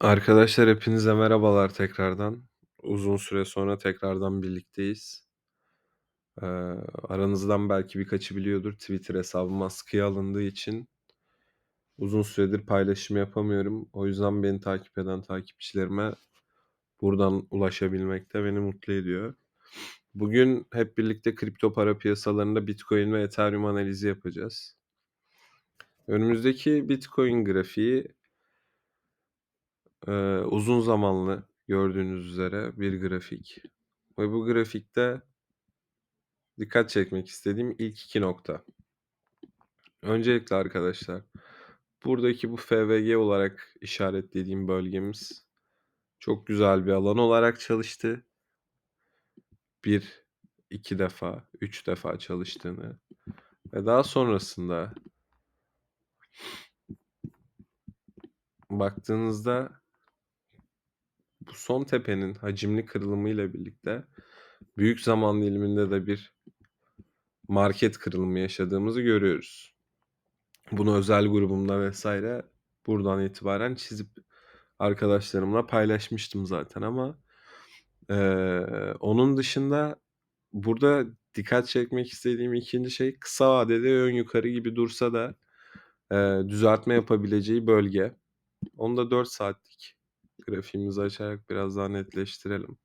Arkadaşlar hepinize merhabalar tekrardan. Uzun süre sonra tekrardan birlikteyiz. Eee, aranızdan belki birkaçı biliyordur. Twitter hesabım askıya alındığı için uzun süredir paylaşım yapamıyorum. O yüzden beni takip eden takipçilerime buradan ulaşabilmek de beni mutlu ediyor. Bugün hep birlikte kripto para piyasalarında Bitcoin ve Ethereum analizi yapacağız. Önümüzdeki Bitcoin grafiği Eee, uzun zamanlı gördüğünüz üzere bir grafik ve bu grafikte dikkat çekmek istediğim ilk iki nokta. Öncelikle arkadaşlar, buradaki bu FVG olarak işaretlediğim bölgemiz çok güzel bir alan olarak çalıştı. 1, 2 defa, 3 defa çalıştığını ve daha sonrasında baktığınızda bu son tepenin hacimli kırılımıyla birlikte büyük zaman diliminde de bir market kırılımı yaşadığımızı görüyoruz. Bunu özel grubumda vesaire buradan itibaren çizip arkadaşlarımla paylaşmıştım zaten ama eee, onun dışında burada dikkat çekmek istediğim ikinci şey kısa vadede ön yukarı gibi dursa da eee, düzeltme yapabileceği bölge. Onu da 4 saatlik grafiğimizi açarak biraz daha netleştirelim.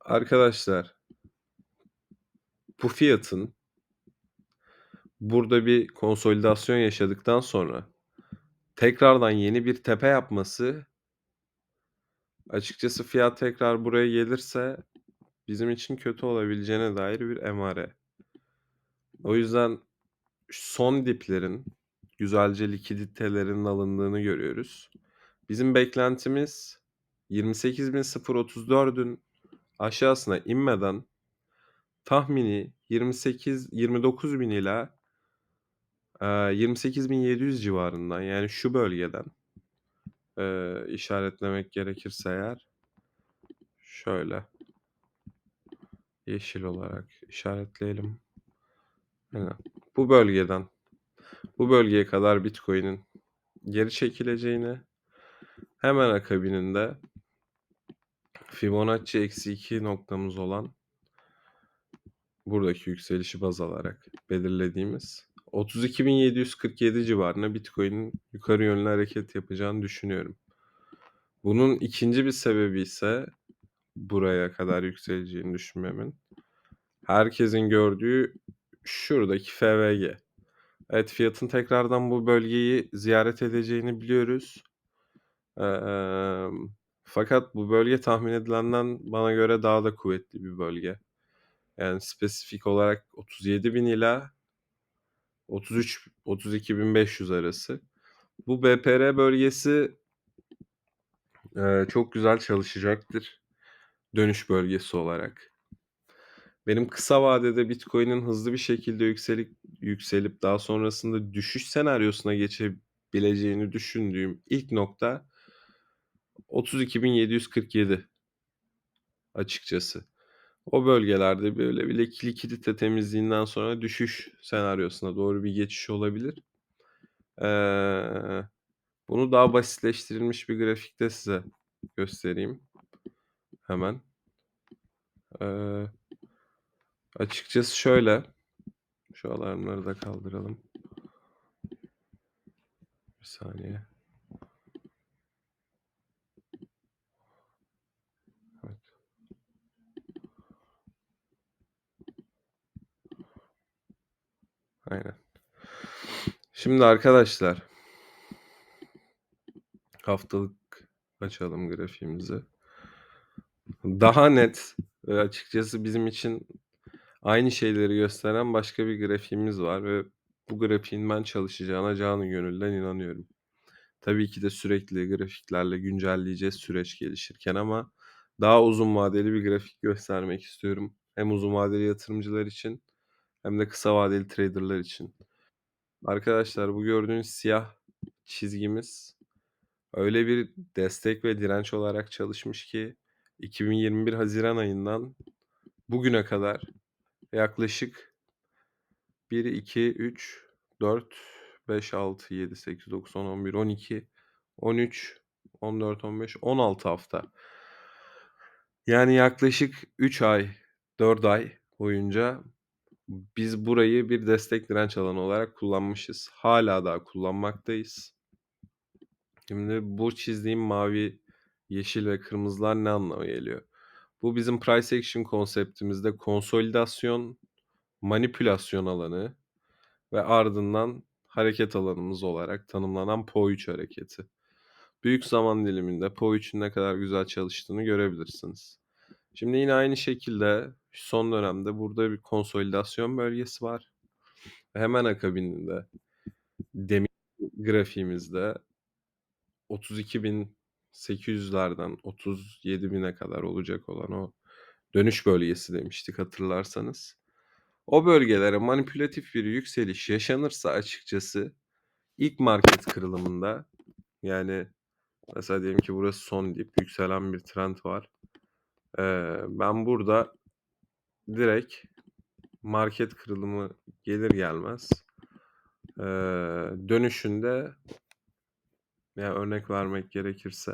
Arkadaşlar bu fiyatın burada bir konsolidasyon yaşadıktan sonra tekrardan yeni bir tepe yapması açıkçası fiyat tekrar buraya gelirse bizim için kötü olabileceğine dair bir emare. O yüzden son diplerin güzelce likiditelerin alındığını görüyoruz. Bizim beklentimiz 28.034'ün aşağısına inmeden tahmini 28 29.000 ila eee, 28.700 civarından yani şu bölgeden eee, işaretlemek gerekirse eğer şöyle yeşil olarak işaretleyelim. Aynen. Bu bölgeden bu bölgeye kadar Bitcoin'in geri çekileceğini hemen akabininde Fibonacci eksi 2 noktamız olan buradaki yükselişi baz alarak belirlediğimiz 32.747 civarına Bitcoin'in yukarı yönlü hareket yapacağını düşünüyorum. Bunun ikinci bir sebebi ise buraya kadar yükseleceğini düşünmemin. Herkesin gördüğü şuradaki FVG. Evet fiyatın tekrardan bu bölgeyi ziyaret edeceğini biliyoruz. Eee, fakat bu bölge tahmin edilenden bana göre daha da kuvvetli bir bölge. Yani spesifik olarak 37.000 ila 33 32.500 arası. Bu BPR bölgesi eee, çok güzel çalışacaktır dönüş bölgesi olarak. Benim kısa vadede Bitcoin'in hızlı bir şekilde yükselip yükselip daha sonrasında düşüş senaryosuna geçebileceğini düşündüğüm ilk nokta 32.747 açıkçası. O bölgelerde böyle bir lik- likidite temizliğinden sonra düşüş senaryosuna doğru bir geçiş olabilir. Eee, bunu daha basitleştirilmiş bir grafikte size göstereyim. Hemen. Eee, açıkçası şöyle. Şu alarmları da kaldıralım. Bir saniye. Aynen. Şimdi arkadaşlar haftalık açalım grafiğimizi. Daha net ve açıkçası bizim için aynı şeyleri gösteren başka bir grafiğimiz var ve bu grafiğin ben çalışacağına canı gönülden inanıyorum. Tabii ki de sürekli grafiklerle güncelleyeceğiz süreç gelişirken ama daha uzun vadeli bir grafik göstermek istiyorum. Hem uzun vadeli yatırımcılar için hem de kısa vadeli traderlar için. Arkadaşlar bu gördüğünüz siyah çizgimiz öyle bir destek ve direnç olarak çalışmış ki 2021 Haziran ayından bugüne kadar yaklaşık 1, 2, 3, 4, 5, 6, 7, 8, 9, 10, 11, 12, 13, 14, 15, 16 hafta. Yani yaklaşık 3 ay, 4 ay boyunca biz burayı bir destek direnç alanı olarak kullanmışız. Hâlâ daha kullanmaktayız. Şimdi bu çizdiğim mavi, yeşil ve kırmızılar ne anlama geliyor? Bu bizim price action konseptimizde konsolidasyon, manipülasyon alanı ve ardından hareket alanımız olarak tanımlanan PO3 hareketi. Büyük zaman diliminde PO3'ün ne kadar güzel çalıştığını görebilirsiniz. Şimdi yine aynı şekilde son dönemde burada bir konsolidasyon bölgesi var. Hemen akabinde demin grafiğimizde 32.800'lerden 37.000'e kadar olacak olan o dönüş bölgesi demiştik hatırlarsanız. O bölgelere manipülatif bir yükseliş yaşanırsa açıkçası ilk market kırılımında yani mesela diyelim ki burası son dip yükselen bir trend var. Ee, ben burada direkt market kırılımı gelir gelmez ee, dönüşünde yani örnek vermek gerekirse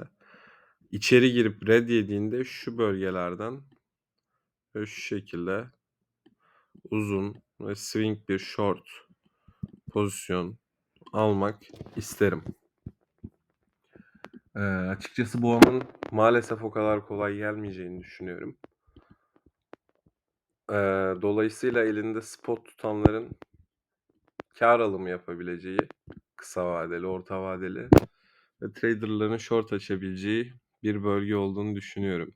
içeri girip red yediğinde şu bölgelerden ve şu şekilde uzun ve swing bir short pozisyon almak isterim. Ee, açıkçası bu anın maalesef o kadar kolay gelmeyeceğini düşünüyorum. Ee, dolayısıyla elinde spot tutanların kar alımı yapabileceği kısa vadeli, orta vadeli ve traderların short açabileceği bir bölge olduğunu düşünüyorum.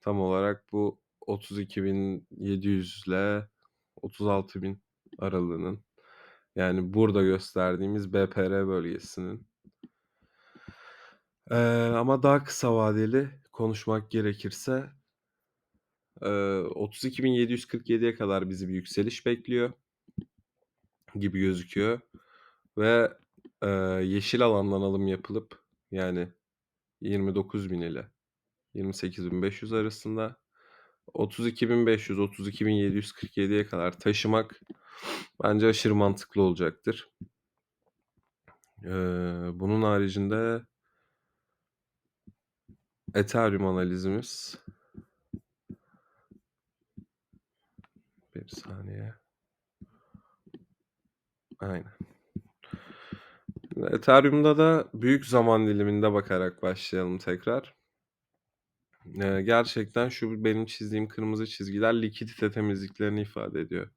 Tam olarak bu 32.700 ile 36.000 aralığının yani burada gösterdiğimiz BPR bölgesinin ee, ama daha kısa vadeli konuşmak gerekirse e, 32.747'ye kadar bizi bir yükseliş bekliyor gibi gözüküyor ve e, yeşil alandan alım yapılıp yani 29.000 ile 28.500 arasında 32.500 32.747'ye kadar taşımak bence aşırı mantıklı olacaktır. Ee, bunun haricinde Ethereum analizimiz bir saniye. Aynen. Ethereum'da da büyük zaman diliminde bakarak başlayalım tekrar. Ee, gerçekten şu benim çizdiğim kırmızı çizgiler likidite temizliklerini ifade ediyor.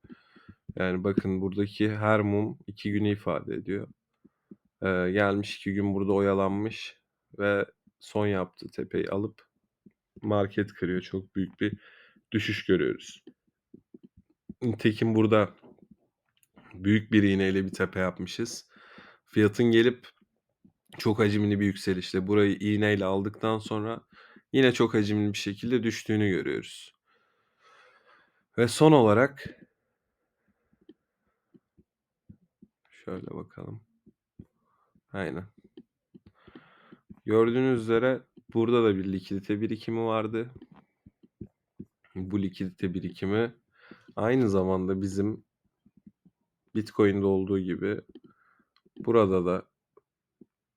Yani bakın buradaki her mum iki günü ifade ediyor. Ee, gelmiş iki gün burada oyalanmış ve son yaptığı tepeyi alıp market kırıyor. Çok büyük bir düşüş görüyoruz. Nitekim burada büyük bir iğneyle bir tepe yapmışız. Fiyatın gelip çok hacimli bir yükselişle burayı iğneyle aldıktan sonra yine çok hacimli bir şekilde düştüğünü görüyoruz. Ve son olarak şöyle bakalım. Aynen. Gördüğünüz üzere burada da bir likidite birikimi vardı. Bu likidite birikimi aynı zamanda bizim Bitcoin'de olduğu gibi burada da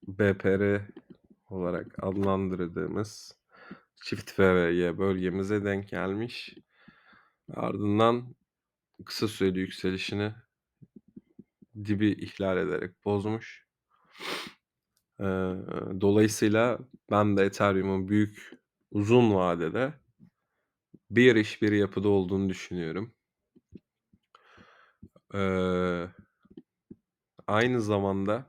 BPR olarak adlandırdığımız çift FVY bölgemize denk gelmiş. Ardından kısa süreli yükselişini dibi ihlal ederek bozmuş. Dolayısıyla ben de Ethereum'un büyük uzun vadede bir iş bir yapıda olduğunu düşünüyorum. Ee, aynı zamanda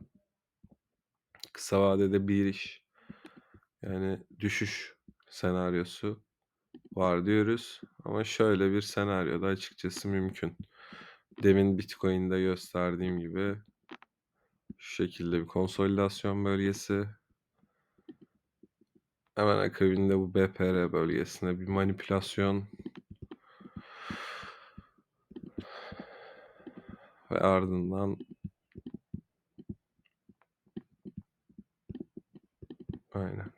kısa vadede bir iş yani düşüş senaryosu var diyoruz. Ama şöyle bir senaryo da açıkçası mümkün. Demin Bitcoin'de gösterdiğim gibi şu şekilde bir konsolidasyon bölgesi. Hemen akabinde bu BPR bölgesine bir manipülasyon ve ardından aynen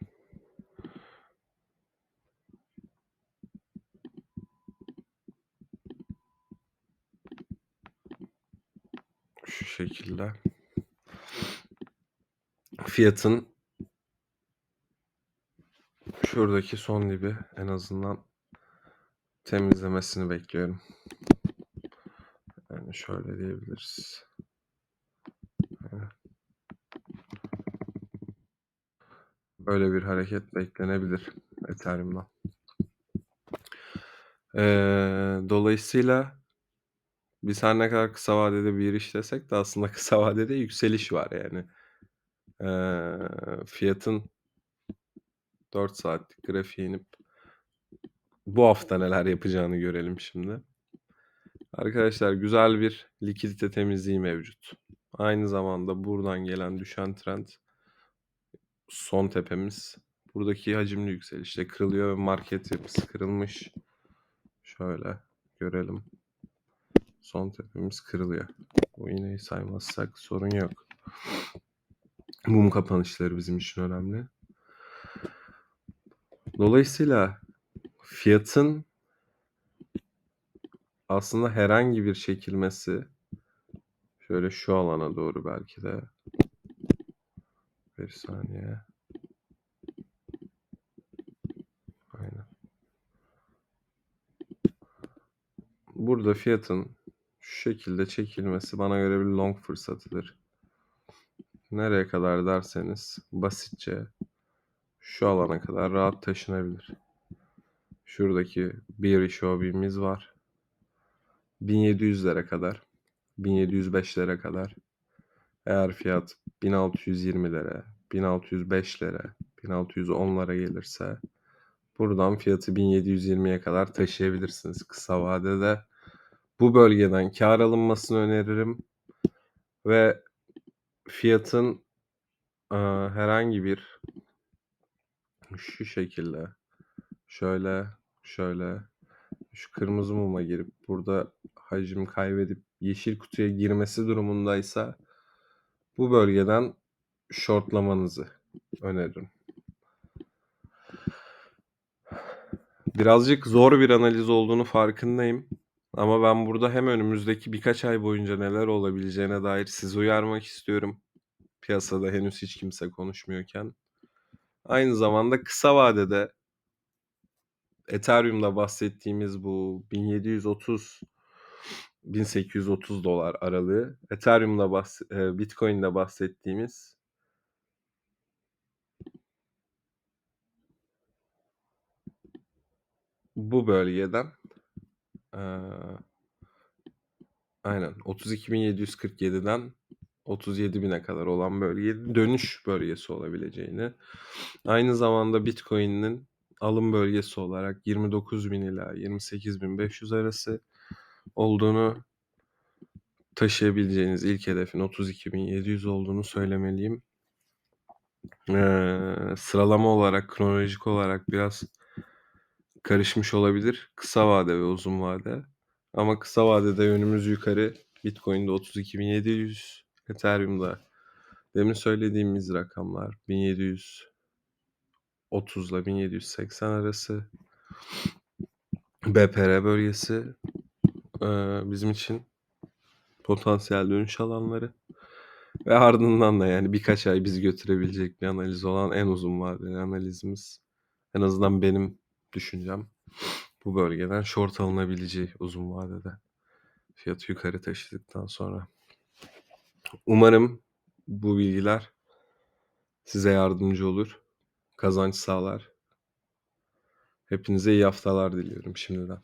şu şekilde fiyatın Şuradaki son dibi en azından temizlemesini bekliyorum. Şöyle diyebiliriz. Böyle bir hareket beklenebilir Ethereum'dan. Eee, dolayısıyla biz her ne kadar kısa vadede bir işlesek de aslında kısa vadede yükseliş var yani. Eee, fiyatın 4 saatlik grafiğe inip bu hafta neler yapacağını görelim şimdi. Arkadaşlar güzel bir likidite temizliği mevcut. Aynı zamanda buradan gelen düşen trend son tepemiz. Buradaki hacimli yükselişte kırılıyor ve market yapısı kırılmış. Şöyle görelim. Son tepemiz kırılıyor. Bu iğneyi saymazsak sorun yok. Mum kapanışları bizim için önemli. Dolayısıyla fiyatın aslında herhangi bir çekilmesi şöyle şu alana doğru belki de bir saniye. Aynen. Burada fiyatın şu şekilde çekilmesi bana göre bir long fırsatıdır. Nereye kadar derseniz basitçe şu alana kadar rahat taşınabilir. Şuradaki bearish OB'miz var. 1700'lere kadar, 1705'lere kadar. Eğer fiyat 1620'lere, 1605'lere, 1610'lara gelirse buradan fiyatı 1720'ye kadar taşıyabilirsiniz kısa vadede. Bu bölgeden kar alınmasını öneririm ve fiyatın e, herhangi bir şu şekilde şöyle şöyle şu kırmızı muma girip burada hacim kaybedip yeşil kutuya girmesi durumundaysa bu bölgeden shortlamanızı öneririm. Birazcık zor bir analiz olduğunu farkındayım. Ama ben burada hem önümüzdeki birkaç ay boyunca neler olabileceğine dair sizi uyarmak istiyorum. Piyasada henüz hiç kimse konuşmuyorken. Aynı zamanda kısa vadede Ethereum'da bahsettiğimiz bu 1730 1830 dolar aralığı, Ethereum'da bahs e, Bitcoin'de bahsettiğimiz bu bölgeden eee aynen 32.747'den 37.000'e kadar olan bölge dönüş bölgesi olabileceğini, aynı zamanda Bitcoin'in alım bölgesi olarak 29.000 ila 28.500 arası olduğunu taşıyabileceğiniz ilk hedefin 32.700 olduğunu söylemeliyim. Eee, sıralama olarak, kronolojik olarak biraz karışmış olabilir kısa vade ve uzun vade. Ama kısa vadede yönümüz yukarı. Bitcoin'de 32.700, Ethereum'da demin söylediğimiz rakamlar 1730 ile 1780 arası. BPR bölgesi bizim için potansiyel dönüş alanları ve ardından da yani birkaç ay bizi götürebilecek bir analiz olan en uzun vadeli analizimiz en azından benim düşüncem bu bölgeden short alınabileceği uzun vadede fiyatı yukarı taşıdıktan sonra. Umarım bu bilgiler size yardımcı olur, kazanç sağlar. Hepinize iyi haftalar diliyorum şimdiden.